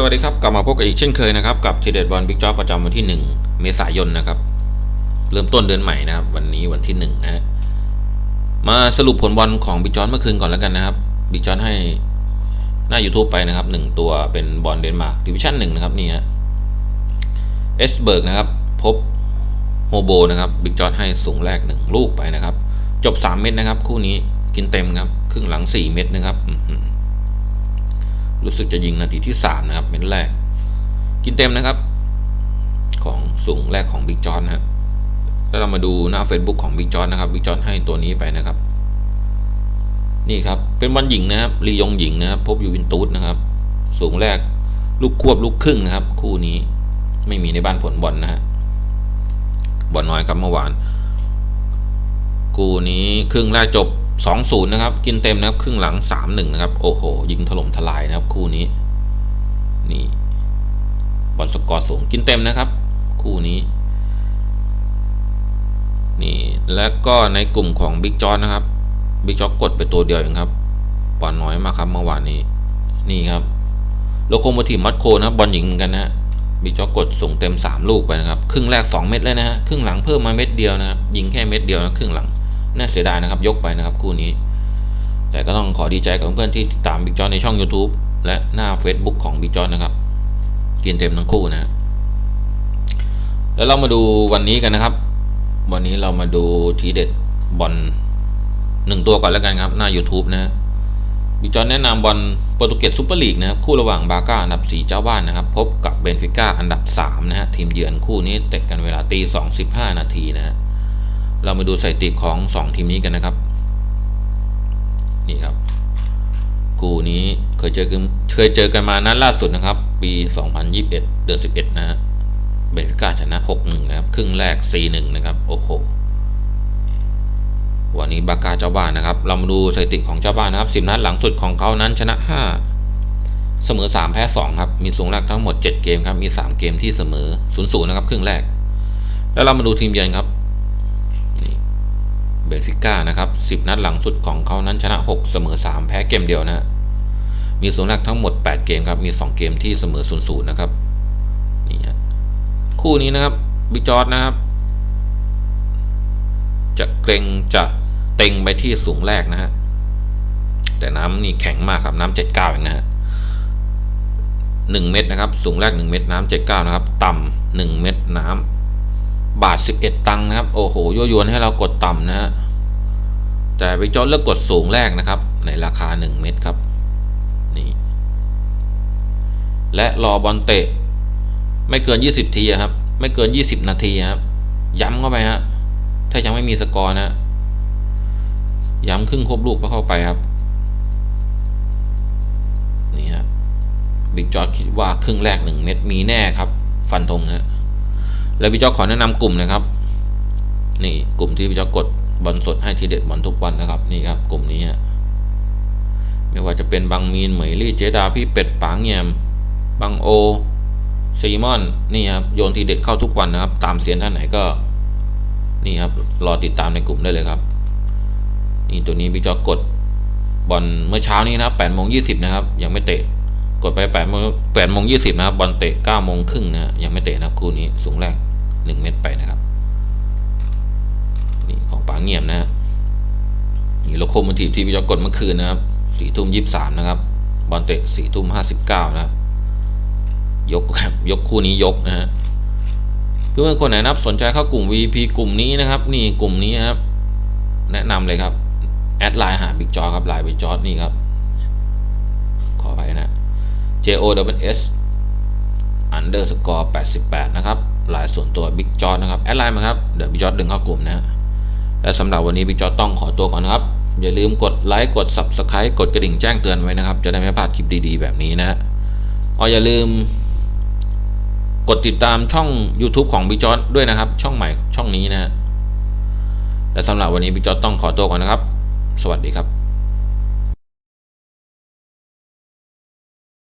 สวัสดีครับ กลับมาพบกันอีกเช่นเคยนะครับ กับทีเด็ดบอลบิ๊กจ็อบประจำวันที่ 1 เมษายนนะครับ เริ่มต้นเดือนใหม่นะครับ วันนี้วันที่1นะฮะมาสรุปผลบอลของบิ๊กจอนเมื่อคืนก่อนแล้วกันนะครับบิ๊กจอนให้หน้า YouTube ไปนะครับ 1 ตัวเป็นบอลเดนมาร์กดิวิชั่นหนึ่งนะครับนี่ฮะเอสเบิร์กนะครับ พบโฮโบนะครับบิ๊กจอนให้สูงแรกหนึ่งลูกไปนะครับ จบ 3 เม็ดนะครับ คู่นี้กินเต็มครับ ครึ่งหลัง 4 เม็ดนะครับอื รู้สึกจะยิงนาทีที่สามนะครับเม็ดแรก กินเต็มนะครับ ของสูงแรกของบิ๊กจอนนะครับแล้วเรามาดูหน้า Facebook ของบิ๊กจอนนะครับบิ๊กจอนให้ตัวนี้ไปนะครับ นี่ครับ เป็นบอลหญิงนะครับลียงหญิงนะครับ พบยูวินตูสนะครับ สูงแรกลูกควบลูกครึ่งนะครับ คู่นี้ไม่มีในบ้านผลบอลนะฮะบอลน้อยครับเมื่อวาน คู่นี้ครึ่งแรกจบ 2-0นะครับ กินเต็มนะครับครึ่งหลัง 3-1 นะครับ โอ้โห ยิงถล่มทลายนะครับ คู่นี้ นี่ บอลสกอร์สูงกินเต็มนะครับ คู่นี้ นี่แล้วก็ในกลุ่มของบิ๊กจอนนะครับบิ๊กจอนกดไปตัวเดียวเองครับบอลน้อยมากครับเมื่อวานนี้ นี่ครับโลโคโมทีฟมัดโคนะครับบอลหญิงกันนะฮะบิ๊กจอกดส่งเต็ม 3 ลูกไปนะครับ ครึ่งแรก 2 เม็ดเลยนะฮะครึ่งหลังเพิ่มมาเม็ดเดียวนะครับยิงแค่เม็ดเดียวนะครึ่งหลัง น่าเสียดายนะครับ ยกไปนะครับคู่นี้ แต่ก็ต้องขอดีใจกับเพื่อนที่ติดตามบิ๊กจอนในช่อง YouTube และหน้า Facebook ของบิ๊กจอนนะครับ กินเต็มทั้งคู่นะแล้วเรามาดูวันนี้กันนะครับ วันนี้เรามาดูทีเด็ดบอลหนึ่งตัวก่อนแล้วกันครับ หน้า YouTube นะบิ๊กจอนแนะนำบอลโปรตุเกสซูเปอร์ลีกนะครับคู่ระหว่างบาก้าอันดับ 4 เจ้าบ้านนะครับ พบกับเบนฟิก้าอันดับ 3 นะฮะทีมเยือนคู่นี้เตะกันเวลาตี2 15นาทีนะฮะ เรามาดูสถิติของสองทีมนี้กันนะครับ นี่ครับ คู่นี้เคยเจอกันเคยเจอกันมานัดล่าสุดนะครับ ปี 2021 เดือน 11 นะฮะเบนฟิก้าชนะ 6-1 นะครับ ครึ่งแรก 4-1 นะครับ โอ้โห วันนี้บากาเจ้าบ้านนะครับ เรามาดูสถิติของเจ้าบ้านนะครับ 10 นัดหลังสุดของเขานั้นชนะ 5 เสมอ 3 แพ้ 2 ครับ มีสูงแรกทั้งหมด 7 เกมครับ มี 3 เกมที่เสมอ 0-0 นะครับ ครึ่งแรก แล้วเรามาดูทีมเยือนครับ เบนฟิก้านะครับสิบนัดหลังสุดของเขานั้นชนะหกเสมอสามแพ้เกมเดียวนะฮะมีส่วนแรกทั้งหมดแปดเกมครับ มีสองเกมที่เสมอศูนย์ศูนย์นะครับนี่ฮะคู่นี้นะครับบิ๊กจอร์ดนะครับ จะเกรงจะเต็งไปที่สูงแรกนะฮะแต่น้ำนี่แข็งมากครับน้ำเจ็ดเก้าเองนะฮะหนึ่งเม็ดนะครับ สูงแรกหนึ่งเม็ดน้ำเจ็ดเก้านะครับ ต่ำหนึ่งเม็ดน้ำ บาทสิบเอ็ดตังค์นะครับ โอ้โหยั่วยวนให้เรากดต่ำนะฮะแต่ไปจอดเลือกกดสูงแรกนะครับ ในราคาหนึ่งเม็ดครับนี่และรอบอลเตะ ไม่เกินยี่สิบทีครับ ไม่เกินยี่สิบนาทีครับ ย้ำเข้าไปฮะถ้ายังไม่มีสกอร์นะย้ำครึ่งครบลูกก็เข้าไปครับนี่ฮะบิ๊กจอร์ดคิดว่าครึ่งแรกหนึ่งเม็ดมีแน่ครับ ฟันธงฮะ แล้วพี่เจ้าขอแนะนำกลุ่มนะครับ นี่กลุ่มที่พี่เจ้ากดบอลสดให้ทีเด็ดบอลทุกวันนะครับ นี่ครับ กลุ่มนี้ฮะไม่ว่าจะเป็นบางมีนเหมยลี่เจดาพี่เป็ดปางเงียมบางโอซีมอนนี่ครับโยนทีเด็ดเข้าทุกวันนะครับ ตามเสียนท่านไหนก็ นี่ครับ รอติดตามในกลุ่มได้เลยครับ นี่ตัวนี้พี่เจ้ากดบอลเมื่อเช้านี้นะครับแปดโมงยี่สิบนะครับ ยังไม่เตะ กดไปแปดโมงแปดโมงยี่สิบนะครับบอลเตะเก้าโมงครึ่งนะฮะยังไม่เตะนะครับคู่นี้สูงแรก หนึ่งเมตรไปนะครับนี่ของป๋าเงียบนะฮะนี่โลโคโมทีฟที่พี่จอกดเมื่อคืนนะครับสี่ทุ่มยี่สิบสามนะครับบอลเตะสี่ทุ่มห้าสิบเก้านะครับยกครับยกคู่นี้ยกนะฮะเพื่อนคนไหนนับสนใจเข้ากลุ่ม VP กลุ่มนี้นะครับ นี่กลุ่มนี้ครับ แนะนำเลยครับ แอดไลน์หาบิ๊กจอครับไลน์บิ๊กจอนี่ครับ ขอไปนะ J O W S underscore 88 นะครับ ลายส่วนตัว Big j o นะครับแอดไลน์มาครับเดี๋ยว Big j o ดึงเข้ากลุ่มนะฮะและสำหรับวันนี้ Big j o ต้องขอตัวก่อนนะครับ อย่าลืมกดไลค์กด Subscribe กดกระดิ่งแจ้งเตือนไว้นะครับ จะได้ไม่พลาดคลิปดีๆ แบบนี้นะฮะอ๋ออย่าลืม กดติดตามช่อง YouTube ของ Big j o ด้วยนะครับ ช่องใหม่ช่องนี้นะฮะและสำหรับวันนี้ Big j o ต้องขอตัวก่อนนะครับ สวัสดีครับ